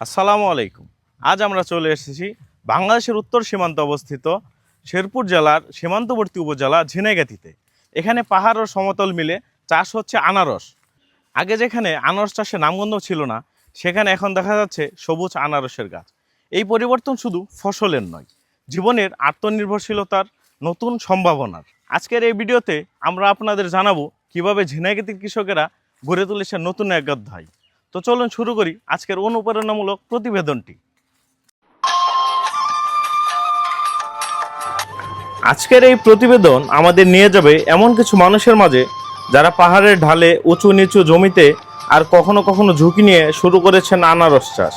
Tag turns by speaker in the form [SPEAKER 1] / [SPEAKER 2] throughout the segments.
[SPEAKER 1] আসসালামু আলাইকুম। আজ আমরা চলে এসেছি বাংলাদেশের উত্তর সীমান্তে অবস্থিত শেরপুর জেলার সীমান্তবর্তী উপজেলা ঝিনাইগাতিতে। এখানে পাহাড় ও সমতল মিলে চাষ হচ্ছে আনারস। আগে যেখানে আনারস চাষে নামগন্ধ ছিল না, সেখানে এখন দেখা যাচ্ছে সবুজ আনারসের গাছ। এই পরিবর্তন শুধু ফসলের নয়, জীবনের আত্মনির্ভরশীলতার নতুন সম্ভাবনার। আজকের এই ভিডিওতে আমরা আপনাদের জানাব কীভাবে ঝিনাইগাতির কৃষকেরা গড়ে তুলেছে নতুন এক অধ্যায়। তো চলুন শুরু করি আজকের অনুপ্রেরণামূলক প্রতিবেদনটি। আজকের এই প্রতিবেদন আমাদের নিয়ে যাবে এমন কিছু মানুষের মাঝে যারা পাহাড়ের ঢালে উঁচু নিচু জমিতে আর কখনো কখনো ঝুঁকি নিয়ে শুরু করেছেন আনারস চাষ।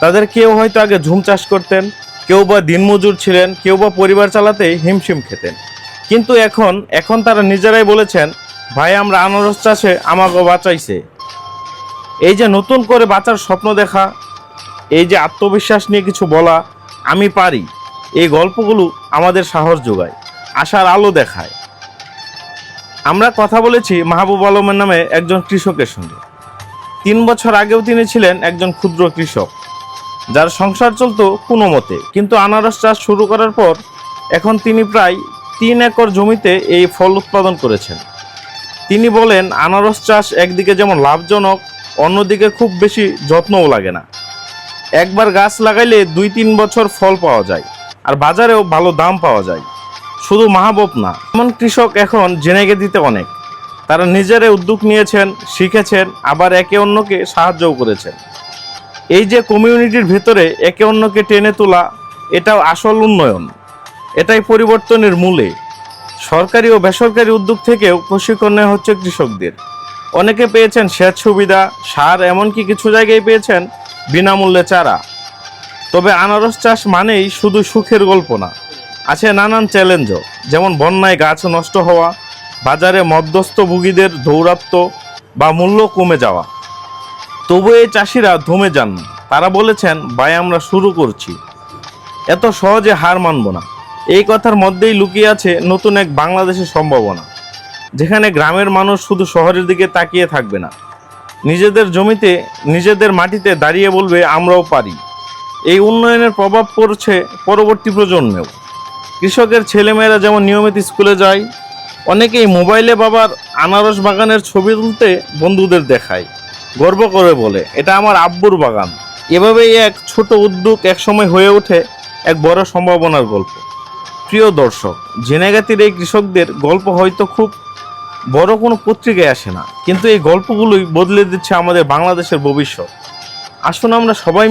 [SPEAKER 1] তাদের কেউ হয়তো আগে ঝুম চাষ করতেন, কেউ বা দিনমজুর ছিলেন, কেউ বা পরিবার চালাতে হিমশিম খেতেন। কিন্তু এখন এখন তারা নিজেরাই বলেছেন, ভাই, আমরা আনারস চাষে আমাকে বাঁচাইছে। এই যে নতুন করে বাঁচার স্বপ্ন দেখা, এই যে আত্মবিশ্বাস নিয়ে কিছু বলা, আমি পারি। এই গল্পগুলো আমাদের সাহস যোগায়, আশার আলো দেখায়। আমরা কথা বলেছি মাহবুব আলমের নামে একজন কৃষকের সঙ্গে। তিন বছর আগেও তিনি ছিলেন একজন ক্ষুদ্র কৃষক, যার সংসার চলতো কোনো মতে। কিন্তু আনারস চাষ শুরু করার পর এখন তিনি প্রায় তিন একর জমিতে এই ফল উৎপাদন করেছেন। তিনি বলেন, আনারস চাষ একদিকে যেমন লাভজনক অন্যদিকে খুব বেশি যত্নও লাগে না। একবার গাছ লাগাইলে দুই তিন বছর ফল পাওয়া যায়, আর বাজারেও ভালো দাম পাওয়া যায়। শুধু মাহবুব না, এমন কৃষক এখন জেনে দিতে অনেক। তারা নিজেরাই উদ্যোগ নিয়েছেন, শিখেছেন, আবার একে অন্যকে সাহায্যও করেছেন। এই যে কমিউনিটির ভেতরে একে অন্যকে টেনে তোলা, এটাও আসল উন্নয়ন। এটাই পরিবর্তনের মূলে। সরকারি ও বেসরকারি উদ্যোগ থেকেও প্রশিক্ষণ নেওয়া হচ্ছে কৃষকদের। অনেকে পেয়েছেন সেচ সুবিধা, সার, এমনকি কিছু জায়গায় পেয়েছেন বিনামূল্যে চারা। তবে আনারস চাষ মানেই শুধু সুখের গল্প না, আছে নানান চ্যালেঞ্জও, যেমন বন্যায় গাছ নষ্ট হওয়া, বাজারে মধ্যস্থ ভুগীদের দৌরাত্ম বা মূল্য কমে যাওয়া। তবু এই চাষিরা ধমে যান, তারা বলেছেন ভাই আমরা শুরু করছি। এত সহজে হার মানব না। এই কথার মধ্যেই লুকিয়ে আছে নতুন এক বাংলাদেশের সম্ভাবনা। যেখানে গ্রামের মানুষ শুধু শহরের দিকে তাকিয়ে থাকবে না। নিজেদের জমিতে, নিজেদের মাটিতে দাঁড়িয়ে বলবে, আমরাও পারি। এই উন্নয়নের প্রভাব পড়ছে পরবর্তী প্রজন্মেও। কৃষকের ছেলেমেয়েরা যেমন নিয়মিত স্কুলে যায়, অনেকেই মোবাইলে বাবার আনারস বাগানের ছবি তুলতে বন্ধুদের দেখায়, গর্ব করে বলে, এটা আমার আব্বুর বাগান। এভাবেই এক ছোট উদ্যোগ একসময় হয়ে ওঠে এক বড় সম্ভাবনার গল্প। প্রিয় দর্শক, জেনেগাতির এই কৃষকদের গল্প হয়তো খুব বড় কোনো পত্রিকায় আসে না। কিন্তু এই গল্পগুলোই বদলে দিচ্ছে আমাদের বাংলাদেশের ভবিষ্যৎ। আসুন আমরা সবাই